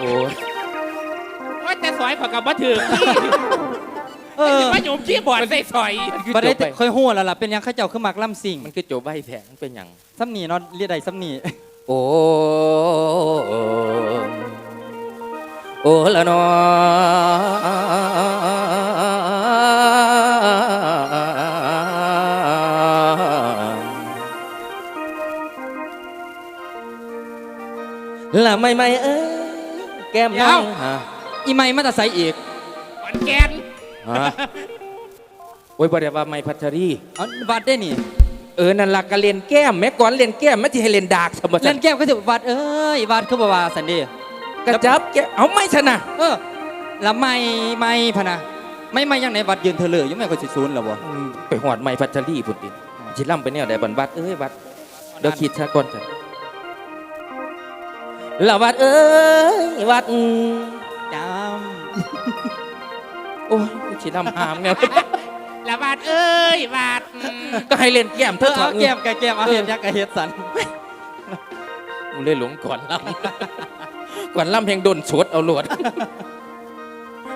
โอ้ยว่าแต่ซอยผักกับบ่ถึงที่เออว่าโยมขี้บอดใส่ซอยมันคือบ่จได้บไปค่อยฮู้แล้วล่ะ เป็นหยังเขาเจ้าคือมักล่ำสิ่งมันคือจบใบแผงมันเป็นหยังซ้ำนี่เนาะเรียกใดซ้ำนี่โอ้โอ้ละนอละไม่ไม่เอ้ย แก้มน้องฮะอีไม้มาแตะใสอีกขอนแกนฮะโอ้ยบ่ได้ว่าไม่พัชรีเอาวัดได้นี่เออนั่นลักก็เล่นแก้มแม่ก่อนเล่นแก้มไม่ใช่ให้เล่นดากสมบัติเล่นแก้วก็จะวัดเอ้ยวัดคือบ่ว่าสันเดีกระจับแก้มเอาไม่ชนะเออแล้วไม่ไม่พะนะไม่ไม่ยังไหนวัดยืนเธอเลยยังไม่ก็สิศูนย์แล้วบ่ อืมไปหอดไม่พัชรีพุ่นดิชิล่ำไปเนี่ยได้บันบัดเอ้ยบัดเดี๋ยวคิดซะก่อนจ้ะ ละวัดเอ้ยวัดจโอ้ยชิล่ำหามเนี่ยละบาดเอ้ยบาดอืมก็ให้เล่นแก้มำเธเอออถอเอาดแก้มกับแก้มเอาเฮ็ดยักษ์กับเฮ็ดสันมึงเลยหลงก่อนล่ำก่อนล่ำเพลงโดนสวดเอาหลวด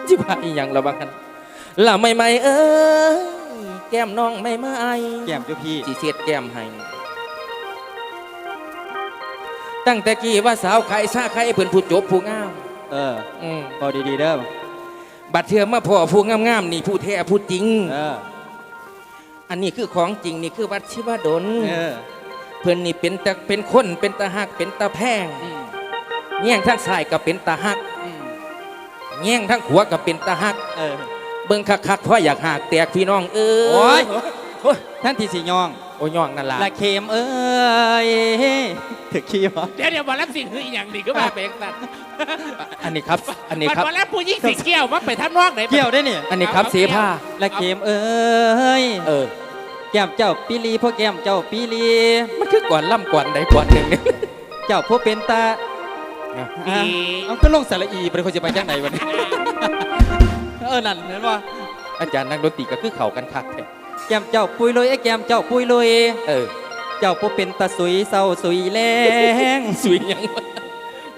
จิบหายอหย่างละบังกันละไม่ไม่เอ้ยแก้มน้องไม่ไม่แก้มเจ้าพี่จีเสียดแก้มให้ ตั้งแต่กี้ว่าสาวใครซาใครเพื่อนผู้จบผู้งามเอออืมพอดีๆเด้อบัดเทือมาพ่อผู้งามๆนี่ผู้แท้ผู้จริง เอออันนี้คือของจริงนี่คือวัดชิวดลเออเพื่อนนี่เป็นตะเป็นคนเป็นตาหักเป็นตาแพงอืมแง่งทั้งซ้ายก็เป็นตาหักอืมแง่งทั้งขวาก็เป็นตาหัก เออเบิ่งคักๆเพราะอยากหักแตกพี่น้องเอ้โอ้ยย โอ้ยท่านที่สีย่อง โอ้ยย่องนั่นล่ะละเค็มเอ้ยถึกขี้วะเดี๋ยวเดี๋ยวบอลรับสิ่งคืออีกอย่างหนึ่งก็มาเป็นสัตว์อันนี้ครับ อันนี้ครับบอลรับผู้ยิ่งสีเกี้ยวมักไปท่านนอกไหนเกี่ยวได้นี่อันนี้ครับเสผ้าละเค็มเอ้ยเออแก้มเจ้าปีลีพวกแก้มเจ้าปีลีมันคือก่อนล่ำก่อนใดก่อนหนึ่งเนี่ยเจ้าพวกเป็นตาอีอะเอาก็ลงสระอีเป็นคนจะไปจังไหนวันนี้เออนั่นเห็นป่ะอาจารย์นักดนตรีก็คือเขากันคักแท้ แก้มเจ้าปุยลอยไอ้แก้มเจ้าปุยลอยเออ เจ้าพวกเป็นตาสุยเศร้าสุยแรงสวยยังวะ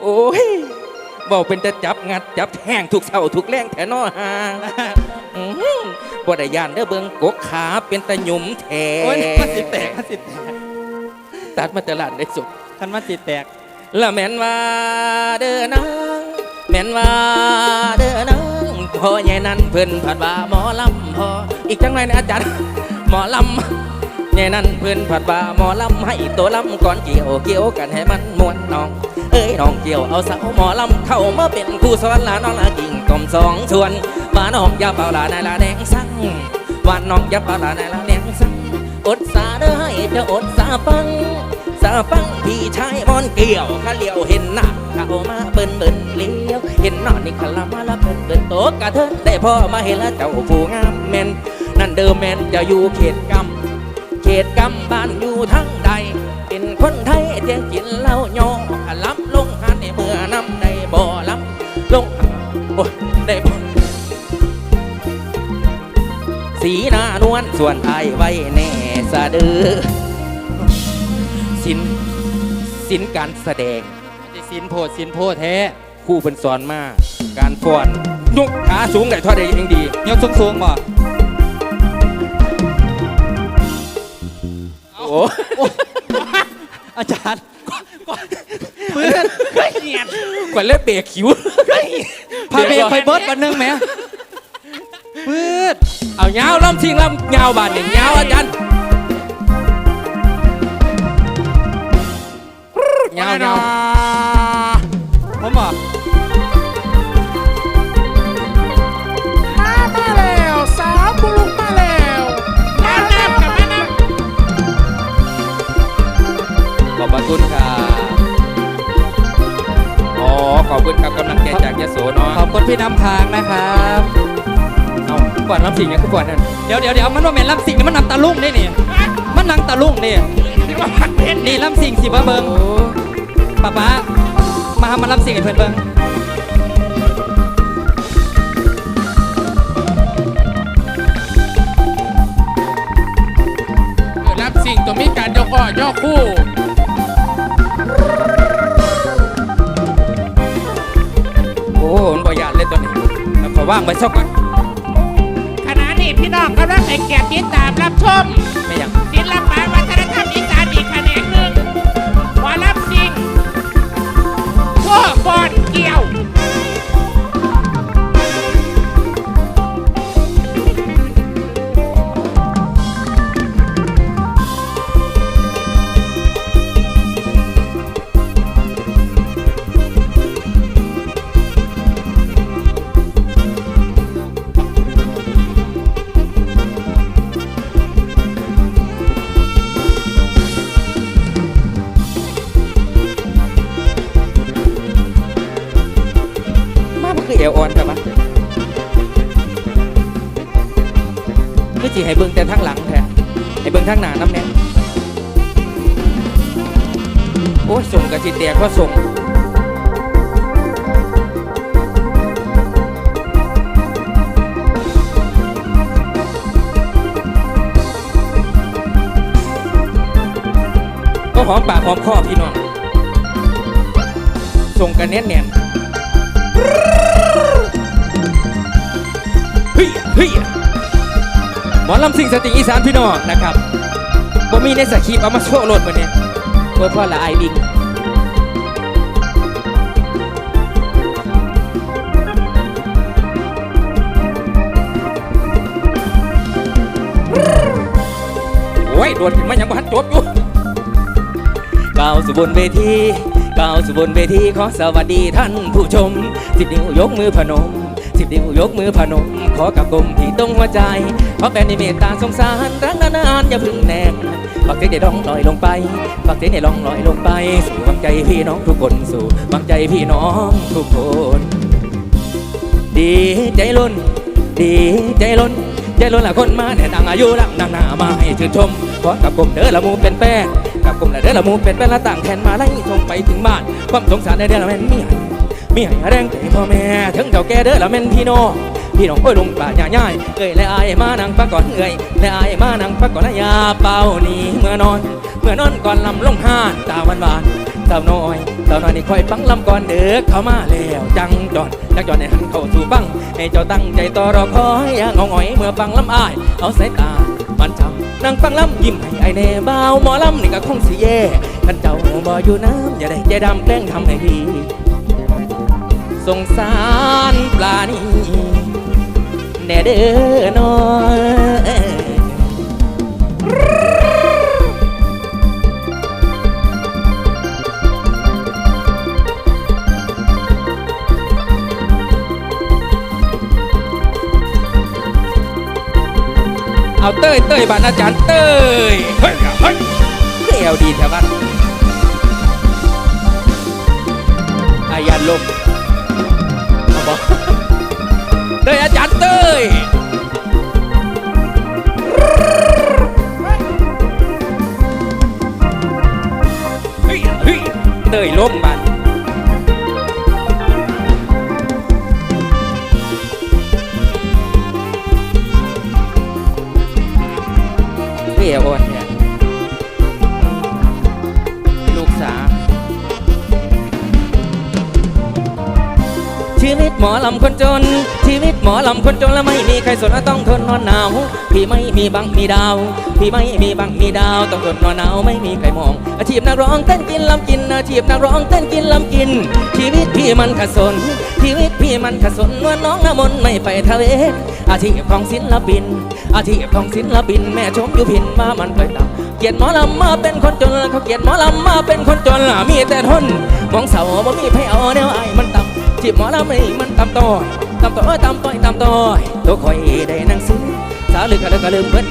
โอ้ยบอกเป็นจะจับงัดจับแทงทุกเสาทุกแรงแถนอหางอื้อหือบ่ได้ยานเด้อเบิ่งกกขาเป็นตะหยุมแทโอ้ยมันสิแตกมันสิแตกตัดมาตลาดได้สุด คันมันสิแตก ละแม่นว่าเด้อนางแม่นว่าเด้อนางพ่อใหญ่นั้นเพิ่นผัดว่าหมอลำพอ อีกจังไรนะอาจารย์หมอลำใหญ่นั้นเพิ่อนผัดว่าหมอลำให้ตัวลำก่อนเกี่ยวเกี่ยวกันให้มันมวนน้อง เอ้ยน้องเกี่ยวเอาสาวหมอลำเข้ามาเป็นครูสอนลาน้องละกิ่งกลมสองส่วนว่าน้องอย่าเป่าลาในละแดงสั่งว่าน้องอย่าเป่าลาในละแดงสั่งอดสาเด้อให้จะอดสาฟังสาฟังพี่ชายมอนเกี่ยวขาเลี้ยวเห็นหน้าเข้ามาเบิ่นเบิ่นเลี้ยวเห็นหน้านี่ขลามาละเบิ่นเบิ่นโตกระเทินได้พ่อมาเห็นล้วเจ้าผู้งามแม่น นั่นเดิมแมนจะอยู่เขตกำเขตกำบ้านอยู่ทั้งใด เป็นคนไทยเที่ยงกินเหล้าย่อขลับลงหันในเมื่อน้ำในบ่อลำลงโอ้ยได้บ่สีหน้านวลส่วนอายไว้แน่สะดือสินสินการแสดงสิสินโพดสินโพดแท้คู่เป็นสอนมากการฟ้อนยกขาสูงได้เท่าใดยังดียกสูงๆบ่ อ้อาจารย์เพื่อนเฮ้ยเนียนกว่าเล็บเบรกคิวพาเบรกไปเบิร์ดวันหนึงไหมเพื่อนเอาเงาวลำชิงลำเงาวบานนี่เงาวอาจารย์เงาวเงา ก่อนลำชิงยังคือก่อนนั่นเดี๋ยวเดี๋ยวเดี๋ยวมันว่าแม่นลำสิงนี่มันนำตาลุ่งนี่นี่มันนังตาลุ่งนี่ำที่ว่าพันเพชรนี่ลำสิงสิมาเบิงโอ้ป้าป้ามาหามาลำสิงให้เพื่อนเบิงรับสิ่งตัวมีการยกอ้อย่อคู่ว่างไปสักก่อนขณะนี้ พี่น้องกำลังให้แก่ติดตามรับชมไม่ยังศิลปะ มามันคืออวอ่อนใช่ปะคือจีให้เบิ่งแต่ทั้งหลังแท้ให้เบิ่งทั้งหน้าน้ำแน่โอ้ยส่งกระจิตแดกก็ส่งก็หอมปากหอมคอพี่น้องส่งกันเน้นเนียน เฮ้ยหมอลำสิงสติงอีสานพี่น้องนะครับบ่มีในสคริปต์เอามาโชว์โหลดมาเนี่ยเพื่อพ่อละไอบิงโอ้ยโดดขึ้นมายังบ้านจบอยู่ ก้าวสู่บนเวทีก้าวสู่บนเวทีขอสวัสดีท่านผู้ชมสิบนิ้วยกมือพนมสิบนิ้วยกมือพนม ขอกับกลมที่ตรงหัวใจ ขอแฟนในเมตตาสงสารรักนานๆอย่าพึ่งแนงฝากเสียงในลองลอยลงไปฝากเสียงในลองลอยลงไป สู่วังใจพี่น้องทุกคนสู่วังใจพี่น้องทุกคน ดีใจล้น ดีใจล้นใจล้นละคนมาเนี่ยดังอายุละนางหน้ามาให้ชื่นชมขอกับกลมเด้อละมูเป็นแป้ กับกลมละเด้อละมูเป็นแป้ละต่างแทนมาไล่ส่งไปถึงบ้าน ความสงสารในเดือละแม่นมีให้มีให้แรงใจพ่อแม่ถึงเจ้าแก่เด้อละแม่นพี่น้องพี่น้องโอ้ยลุงป่าย่าย่ายเอ้ยและอายมานั่งพักก่อนเอ้ยและอายมานั่งพักก่อนนะยาเป่านี่เมื่อนอน เมื่อนอนก่อนลำลงห้านตาหวานหวานสาวน้อยสาวน้อยนี่คอยฟังลำก่อนเด้อเข้ามาแล้วจังจอนจังจอนให้หันเข้าสู่ฟังให้เจ้าตั้งใจต่อรอคอยอย่างงอหงอยเมื่อฟังลำอ้ายเอาสายตา นั่งฟังลำยิ้มให้ไอแน่บ่าวหมอลำนี่ก็คงสิแย่กันเจ้าบ่อยู่น้ำอย่าได้ใจดำแกล้งทำให้ดีสงสารปลานี่แน่เด้อน้อย เอาเต้ยเต้ยบ้านอาจารย์เต้ยเฮ้ยเฮ้ยเต้ยเอาดีแถวบ้านอายันลมเอาบอกเต้ยอาจารย์เต้ยเฮ้ยเฮ้ยเต้ยลมบ้า นเต้ ชีวิตหมอลำคนจน ชีวิตหมอลำคนจนแล้วไม่มีใครสนต้องทนนอนหนาวพี่ไม่มีบังมีดาว พี่ไม่มีบังมีดาวต้องทนนอนหนาวไม่มีใครมอง อาชีพนักร้องเต้นกินลำกินอาชีพนักร้องเต้นกินลำกิน ชีวิตพี่มันขัดสน ชีวิตพี่มันขัดสนว่าน้องน้ำมนต์ไม่ไปทะเลอาชีพของศิลปิน อาชีพของศิลปิน แม่ชมอยู่พินมามันไปต่ำเกียดหมอลำมาเป็นคนจนเขาเกียดหมอลำมาเป็นคนจนล่ะมีแต่ทนมองเสาบ่มีไผเอาแนวไอ้มันต่ำ จีบหมอลำนี่มันต่ำต่อยต่ำต่อยต่ำต่อยต่ำต่อยตัวคอยได้นั่งซื้อสาวลึกก็เลยก็ลืมเบิด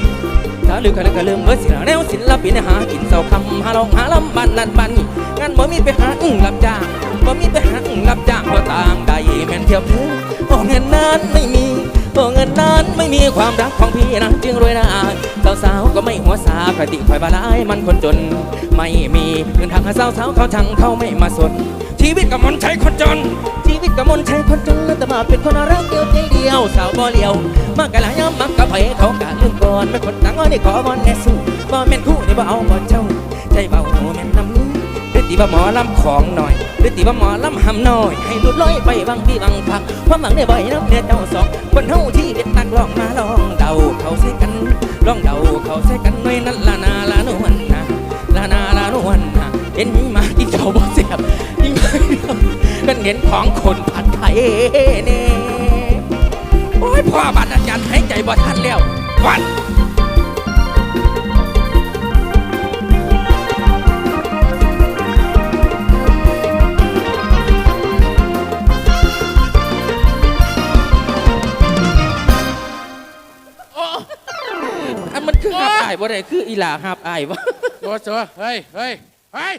สาวลึกก็เลยก็ลืมเบิดสิละแนวศิลปินหากินเสาคำหาลองหาลำบันนั่นบันนี่งั้นบ่มีไปหาอึ้งลำจ้าง บ่มีไปหาอึ้งรับจ้างบ่ต่างใดแม่นเที่ยวเธอโอ้เงินนั้นไม่มีโอ้เงินนั้นไม่มีความรักของพี่นะจึงรวยได้สาวๆก็ไม่หัวสาคติคอยบาลายมันคนจน ไม่มีเงินทางหาสาวๆเขาชังเขาไม่มาสนชีวิตกับมนใช้คนจน ชีวิตกับมนใช้คนจนแต่มาเป็นคนรักเดียวใจเดียวสาวบ่เลียว มากกะลายำมักกะไผเขากะลืมก่อนไม่คนตังอ้อนี่ขอวอนแน่สู้บ่แม่นคู่นี่บ่เอาบ่เจ้าใจเบาแม่นน้ำ ตีว่าหมอลำของหน่อยหรือตีว่าหมอลำหำหน่อย ให้หลุดลอยไปบางที่บางพักความหวังได้บ่อยน้ำเนี่ยเจ้าสองคนเฮาที่เป็นนักลองมาลองเดาเขาใส่กันลองเดาเขาใส่กันหน่อยนั่นละนาละนวลนะละนาละนวลนะเห็นมากินเขาบ่เสียบยิ่งมากันเห็นของคนผัดไทยเน่โอ้ยพ่อบัตรอาจารย์หายใจบ่ทันแล้ววัน บ่ได้คืออีหลาหับอายวะโอ้โหเฮ้ยเฮ้ยเฮ้ย